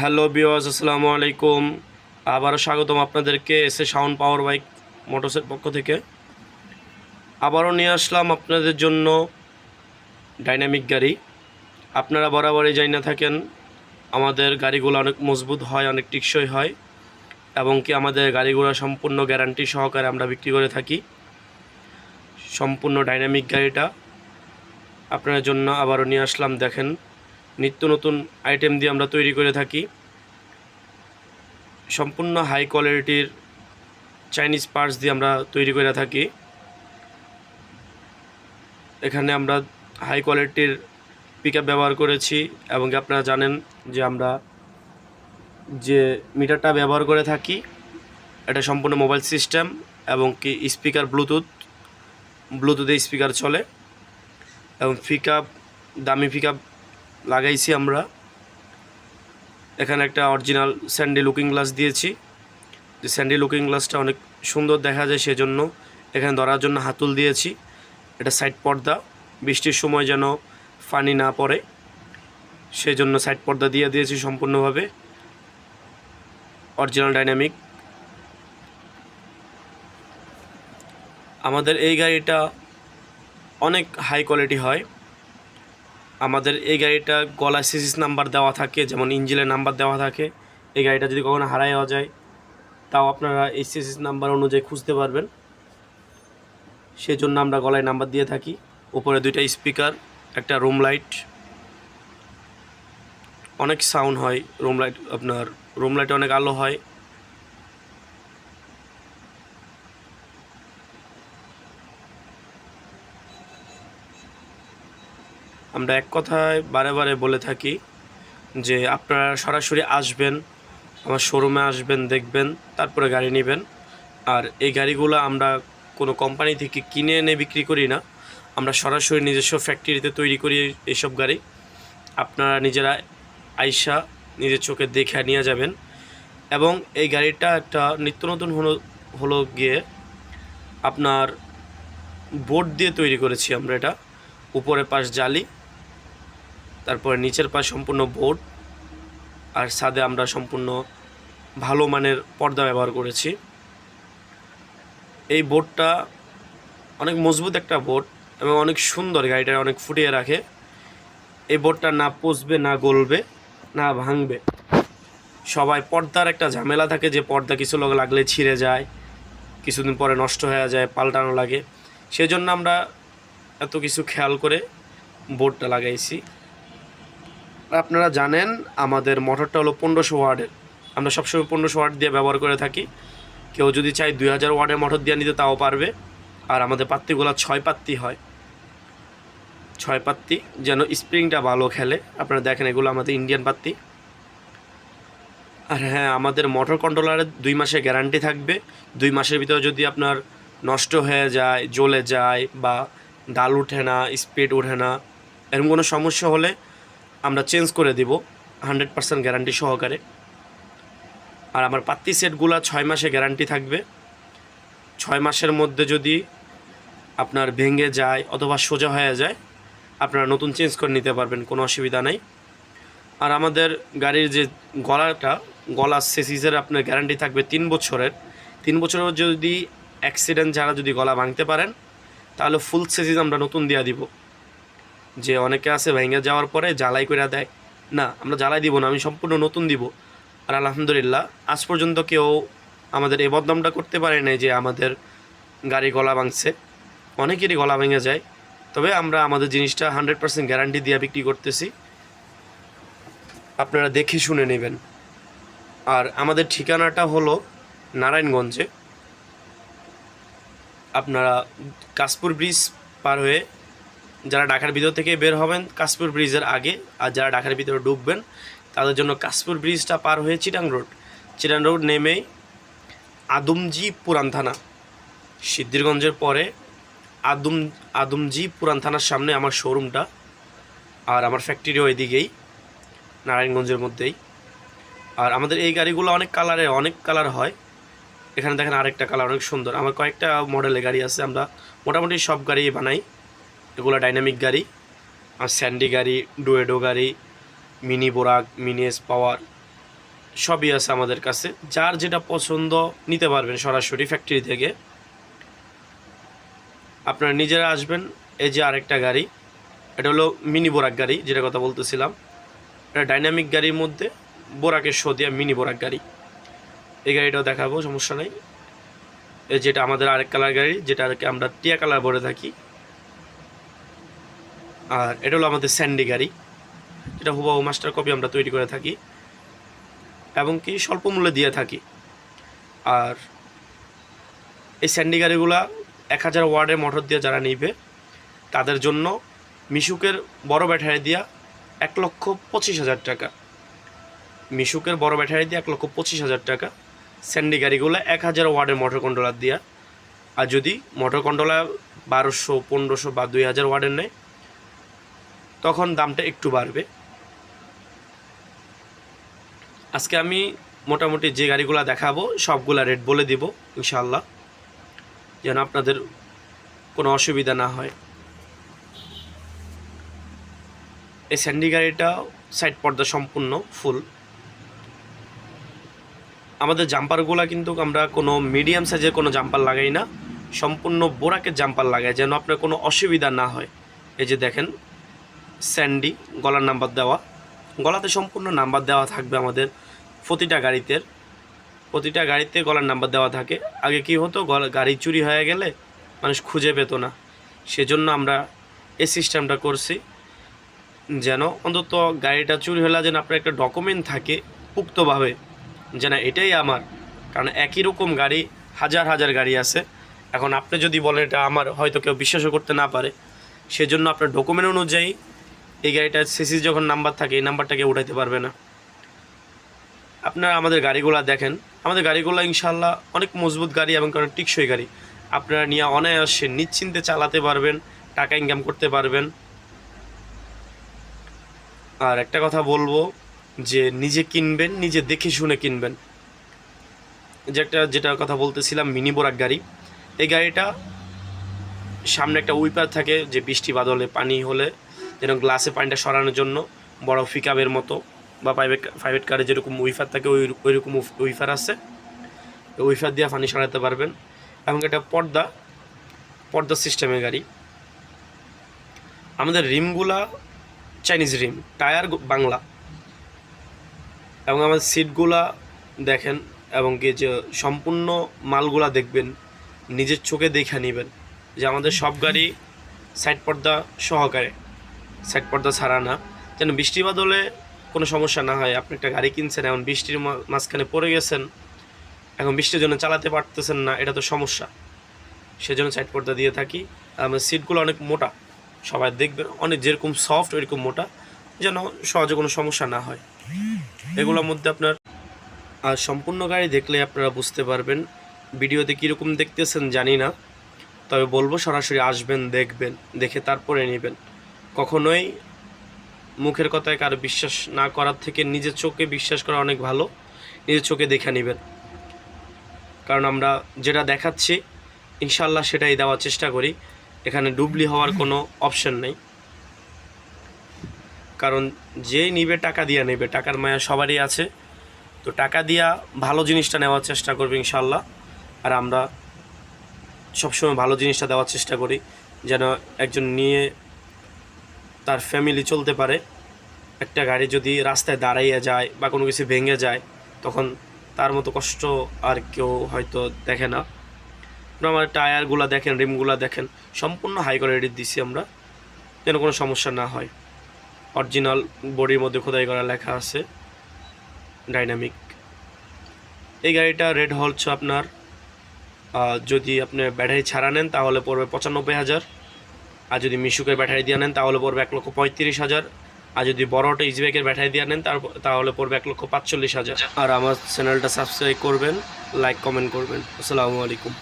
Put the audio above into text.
Hello বিওয়াজ আসসালামু আলাইকুম। আবারও স্বাগতম আপনাদেরকে এসে সাউন্ড পাওয়ার বাইক মোটরসের পক্ষ থেকে। আবারও নিয়ে আসলাম আপনাদের জন্য ডাইনামিক গাড়ি। আপনারা বরাবরই যাই না থাকেন, আমাদের গাড়িগুলো অনেক মজবুত হয়, অনেক টিকসই হয়, এবং কি আমাদের গাড়িগুলো সম্পূর্ণ গ্যারান্টি সহকারে আমরা বিক্রি করে থাকি। সম্পূর্ণ ডাইনামিক গাড়িটা। আপনার জন্য আবারও নিয়ে আসলাম, দেখেন। নিত্য নতুন আইটেম দিয়ে আমরা তৈরি করে থাকি। সম্পূর্ণ হাই কোয়ালিটির চাইনিজ পার্টস দিয়ে আমরা তৈরি করে থাকি। এখানে আমরা হাই কোয়ালিটির পিক ব্যবহার করেছি এবং আপনারা জানেন যে আমরা যে মিটারটা ব্যবহার করে থাকি, এটা সম্পূর্ণ মোবাইল সিস্টেম এবং কি স্পিকার ব্লুটুথ ব্লুটুথে স্পিকার চলে এবং পিক দামি পিক লাগাইছি আমরা। এখানে একটা অরিজিনাল স্যান্ডি লুকিং গ্লাস দিয়েছি। যে স্যান্ডি লুকিং গ্লাসটা অনেক সুন্দর দেখা যায় সেজন্য এখানে ধরার জন্য হাতুল দিয়েছি। এটা সাইড পর্দা। বৃষ্টির সময় যেন পানি না পড়ে সেই জন্য সাইড পর্দা দিয়ে দিয়েছি সম্পূর্ণভাবে। অরিজিনাল ডাইনামিক আমাদের এই গাড়িটা অনেক হাই কোয়ালিটি হয়। আমাদের এই গাড়িটা গলা সিসিস নাম্বার দেওয়া থাকে, যেমন ইঞ্জিনের নাম্বার দেওয়া থাকে, এই গাড়িটা যদি কখনো হারাই হওয়া যায়, তাও আপনারা এই সিসিস নাম্বার অনুযায়ী খুঁজতে পারবেন। সেই জন্য আমরা গলায় নাম্বার দিয়ে থাকি। উপরে দুইটা স্পিকার, একটা রুম লাইট। অনেক সাউন্ড হয়, রুম লাইট আপনার, রুম লাইটে অনেক আলো হয়। আমরা এক কথায় বারে বারে বলে থাকি যে আপনারা সরাসরি আসবেন, আমার শোরুমে আসবেন, দেখবেন, তারপরে গাড়ি নেবেন। আর এই গাড়িগুলো আমরা কোনো কোম্পানি থেকে কিনে এনে বিক্রি করি না। আমরা সরাসরি নিজস্ব ফ্যাক্টরিতে তৈরি করি এইসব গাড়ি। আপনারা নিজেরা আইসা নিজের চোখে দেখে নিয়ে যাবেন। এবং এই গাড়িটা একটা নিত্য নতুন হলো হলো গিয়ে আপনার বোর্ড দিয়ে তৈরি করেছি আমরা এটা। উপরে পাশ জালি তারপরে নিচের পাশ সম্পূর্ণ বোর্ড, আর ছাদে আমরা সম্পূর্ণ ভালো মানের পর্দা ব্যবহার করেছি। এই বোর্ডটা অনেক মজবুত একটা বোর্ড এবং অনেক সুন্দর, গাড়িটা অনেক ফুটিয়ে রাখে। এই বোর্ডটা না পচবে না গলবে, না ভাঙবে। সবাই পর্দার একটা ঝামেলা থাকে যে পর্দা কিছু লোক লাগলে ছিঁড়ে যায়, কিছুদিন পরে নষ্ট হয়ে যায়, পাল্টানো লাগে। সেই জন্য আমরা এত কিছু খেয়াল করে বোর্ডটা লাগাইছি। আপনারা জানেন, আমাদের মোটরটা হলো পনেরোশো ওয়ার্ডের। আমরা সবসময় পনেরোশো ওয়ার্ড দিয়ে ব্যবহার করে থাকি। কেউ যদি চাই দুই হাজার ওয়ার্ডের মোটর দিয়ে নিতে, তাও পারবে। আর আমাদের পাত্তিগুলো ছয় পাত্তি হয়। ছয় পাত্তি যেন স্প্রিংটা ভালো খেলে। আপনারা দেখেন, এগুলো আমাদের ইন্ডিয়ান পাত্তি। আর হ্যাঁ আমাদের মোটর কন্ট্রোলারের দুই মাসে গ্যারান্টি থাকবে। দুই মাসের ভিতরে যদি আপনার নষ্ট হয়ে যায়, জ্বলে যায় বা ডাল উঠে না, স্পিড ওঠে না, এরকম কোনো সমস্যা হলে আমরা চেঞ্জ করে দিব হান্ড্রেড পার্সেন্ট গ্যারান্টি সহকারে। আর আমার পাত্তি সেটগুলো ছয় মাসে গ্যারান্টি থাকবে। ছয় মাসের মধ্যে যদি আপনার ভেঙে যায় অথবা সোজা হয়ে যায়, আপনারা নতুন চেঞ্জ করে নিতে পারবেন, কোনো অসুবিধা নাই। আর আমাদের গাড়ির যে গলাটা, গলা সেসিসের আপনার গ্যারান্টি থাকবে তিন বছরের। তিন বছরের যদি অ্যাক্সিডেন্ট যারা যদি গলা ভাঙতে পারেন, তাহলে ফুল সেসিস আমরা নতুন দিয়ে দিব। যে অনেকে আছে ভেঙে যাওয়ার পরে জ্বালাই করে দেয়। না, আমরা জ্বালাই দিব না, আমি সম্পূর্ণ নতুন দিব। আর আলহামদুলিল্লাহ, আজ পর্যন্ত কেউ আমাদের এ বদনামটা করতে পারে নাই যে আমাদের গাড়ি গলা ভাঙছে। অনেকেরই গলা ভেঙে যায়। তবে আমরা আমাদের জিনিসটা হান্ড্রেড পার্সেন্ট গ্যারান্টি দিয়ে বিক্রি করতেছি। আপনারা দেখে শুনে নেবেন। আর আমাদের ঠিকানাটা হলো নারায়ণগঞ্জে। আপনারা কাশপুর ব্রিজ পার হয়ে যারা ঢাকার ভিতর থেকে বের হবেন, কাশপুর ব্রিজের আগে, আর যারা ঢাকার ভিতরে ঢুকবেন তাদের জন্য কাশপুর ব্রিজটা পার হয়ে চিটাং রোড। চিটাং রোড নেমেই আদমজি পুরান থানা। সিদ্ধিরগঞ্জের পরে আদম, আদমজি পুরান থানার সামনে আমার শোরুমটা, আর আমার ফ্যাক্টরি ওইদিকেই নারায়ণগঞ্জের মধ্যেই। আর আমাদের এই গাড়িগুলো অনেক কালারে, অনেক কালার হয়। এখানে দেখেন আরেকটা কালার, অনেক সুন্দর। আমার কয়েকটা মডেলের গাড়ি আছে, আমরা মোটামুটি সব গাড়ি বানাই। এগুলো ডাইনামিক গাড়ি আর স্যান্ডি গাড়ি ডুয়েডো গাড়ি মিনি বোরাক মিনি এস পাওয়ার সবই আছে আমাদের কাছে। যার যেটা পছন্দ নিতে পারবেন সরাসরি ফ্যাক্টরি থেকে। আপনারা নিজেরা আসবেন, এই যে আরেকটা গাড়ি, এটা হলো মিনি বোরাক গাড়ি যেটা কথা বলতেছিলাম। এটা ডাইনামিক গাড়ির মধ্যে বোরাকের শো দেওয়া মিনি বোরাক গাড়ি। এই গাড়িটাও দেখাবো, সমস্যা নেই। এই যেটা আমাদের আরেক কালার গাড়ি, যেটাকে আমরা টিয়া কালার বলে থাকি। আর এটা হলো আমাদের স্যান্ডি গাড়ি এটা হুবাহু মাস্টার কপি আমরা তৈরি করে থাকি এবং কি স্বল্প মূল্যে দিয়ে থাকি। আর এই স্যান্ডি গাড়িগুলা এক হাজার ওয়ার্ডের মোটর দিয়ে যারা নিবে, তাদের জন্য মিশুকের বড় ব্যাটারি দিয়া এক লক্ষ পঁচিশ হাজার টাকা। মিশুকের বড় ব্যাটারি দিয়ে এক লক্ষ পঁচিশ হাজার টাকা, স্যান্ডি গাড়িগুলো এক হাজার ওয়ার্ডের মোটর কন্ট্রোলার দিয়া। আর যদি মোটর কন্ট্রোলার বারোশো, পনেরোশো বা দুই হাজার ওয়ার্ডের নেয় তখন দামটা একটু বাড়বে। আজকে আমি মোটামুটি যে গাড়িগুলো দেখাবো, সবগুলা রেট বলে দিব ইনশাল্লাহ যেন আপনাদের কোনো অসুবিধা না হয়। এই স্যান্ডি গাড়িটা সাইড পর্দা সম্পূর্ণ ফুল আমাদের জাম্পারগুলো কিন্তু আমরা কোনো মিডিয়াম সাইজের কোনো জাম্পার লাগাই না। সম্পূর্ণ বোরাকের জাম্পার লাগাই, যেন আপনার কোনো অসুবিধা না হয়। এই যে দেখেন স্যান্ডি, গলার নাম্বার দেওয়া। গলাতে সম্পূর্ণ নাম্বার দেওয়া থাকবে আমাদের প্রতিটা গাড়িতে। প্রতিটা গাড়িতে গলার নাম্বার দেওয়া থাকে। আগে কি হতো গাড়ি চুরি হয়ে গেলে মানুষ খুঁজে পেতো না। সেজন্য আমরা এই সিস্টেমটা করছি। যেন অন্তত গাড়িটা চুরি হলে যেন আপনার একটা ডকুমেন্ট থাকে পুক্তভাবে যে না এটাই আমার। কারণ একই রকম গাড়ি, হাজার হাজার গাড়ি আছে। এখন আপনি যদি বলেন এটা আমার, হয়তো কেউ বিশ্বাসও করতে না পারে। সেজন্য আপনার ডকুমেন্ট অনুযায়ী এই গাড়িটার সিসি যখন নাম্বার থাকে, এই নাম্বারটাকে উঠাইতে পারবে না। আপনারা আমাদের গাড়িগুলো দেখেন। আমাদের গাড়িগুলো ইনশাল্লাহ অনেক মজবুত গাড়ি এবং অনেক টিকসই গাড়ি। আপনারা নিয়ে অনায়াসে নিশ্চিন্তে চালাতে পারবেন, টাকা ইনকাম করতে পারবেন। আর একটা কথা বলব যে নিজে কিনবেন, নিজে দেখে শুনে কিনবেন। যে একটা যেটা কথা বলতেছিলাম, মিনি বোরাক গাড়ি। এই গাড়িটা সামনে একটা উইপার থাকে, যে বৃষ্টি বাদলে পানি হলে যেন গ্লাসে পানিটা সরানোর জন্য, বড় ফিকাবের মতো, বা প্রাইভেট প্রাইভেট কারে যেরকম উইফার থাকে, ওই, ওইরকম উইফার আছে। উইফার দিয়ে পানি সরাতে পারবেন। এবং এটা পর্দা পর্দা সিস্টেমের গাড়ি। আমাদের রিমগুলা চাইনিজ রিম টায়ার বাংলা। এবং আমাদের সিটগুলা দেখেন, এবং কি যে সম্পূর্ণ মালগুলা দেখবেন, নিজের চোখে দেখে নেবেন যে আমাদের সব গাড়ি সাইড পর্দা সহকারে। সাইড পর্দা ছাড়া না। যেন বৃষ্টি বাদলে কোনো সমস্যা না হয়। আপনি একটা গাড়ি কিনছেন, এখন বৃষ্টির মাঝখানে পড়ে গেছেন। এখন বৃষ্টির জন্য চালাতে পারতেছেন না, এটা তো সমস্যা। সেজন্য সাইড পর্দা দিয়ে থাকি। আর আমাদের সিটগুলো অনেক মোটা। সবাই দেখবেন, অনেক যেরকম সফট, ওইরকম মোটা। যেন সহজে কোনো সমস্যা না হয়। এগুলোর মধ্যে আপনার, আর সম্পূর্ণ গাড়ি দেখলে আপনারা বুঝতে পারবেন, ভিডিওতে কীরকম দেখতেছেন জানি না। তবে বলব সরাসরি আসবেন, দেখবেন, দেখে তারপরে নেবেন। কখনোই মুখের কথায় কারও বিশ্বাস না করার থেকে নিজের চোখে বিশ্বাস করা অনেক ভালো। নিজের চোখে দেখে নেবেন। কারণ আমরা যেটা দেখাচ্ছি ইনশাল্লাহ সেটাই দেওয়ার চেষ্টা করি। এখানে ডুবলি হওয়ার কোনো অপশন নেই। কারণ যেই নিবে, টাকা দিয়ে নেবে। টাকার মায়া সবারই আছে। তো টাকা দিয়া ভালো জিনিসটা নেওয়ার চেষ্টা করবে ইনশাল্লাহ আর আমরা সবসময় ভালো জিনিসটা দেওয়ার চেষ্টা করি। যেন একজন নিয়ে তার ফ্যামিলি চলতে পারে। একটা গাড়ি যদি রাস্তায় দাঁড়াইয়ে যায় বা কোনো কিছু ভেঙে যায়, তখন তার মতো কষ্ট আর কেউ হয়তো দেখে না। আমার টায়ারগুলো দেখেন, রিমগুলো দেখেন, সম্পূর্ণ হাই কোয়ালিটির দিছি আমরা, যেন কোনো সমস্যা না হয়। অরিজিনাল বডির মধ্যে খোদাই করা লেখা আছে ডাইনামিক এই গাড়িটা রেড হচ্ছে আপনার যদি আপনি ব্যাটারি ছাড়া নেন, তাহলে পড়বে পঁচানব্বই হাজার। আর যদি মিশুকের ব্যাটারি দিয়ে নেন, তাহলে পড়বে এক লক্ষ পঁয়ত্রিশ হাজার। আর যদি বড়টা ইজিবাইকের ব্যাটারি দিয়ে নেন তাহলে পড়বে এক লক্ষ পাঁচচল্লিশ হাজার। আর আমার চ্যানেলটা সাবস্ক্রাইব করবেন লাইক কমেন্ট করবেন। আসসালামু আলাইকুম।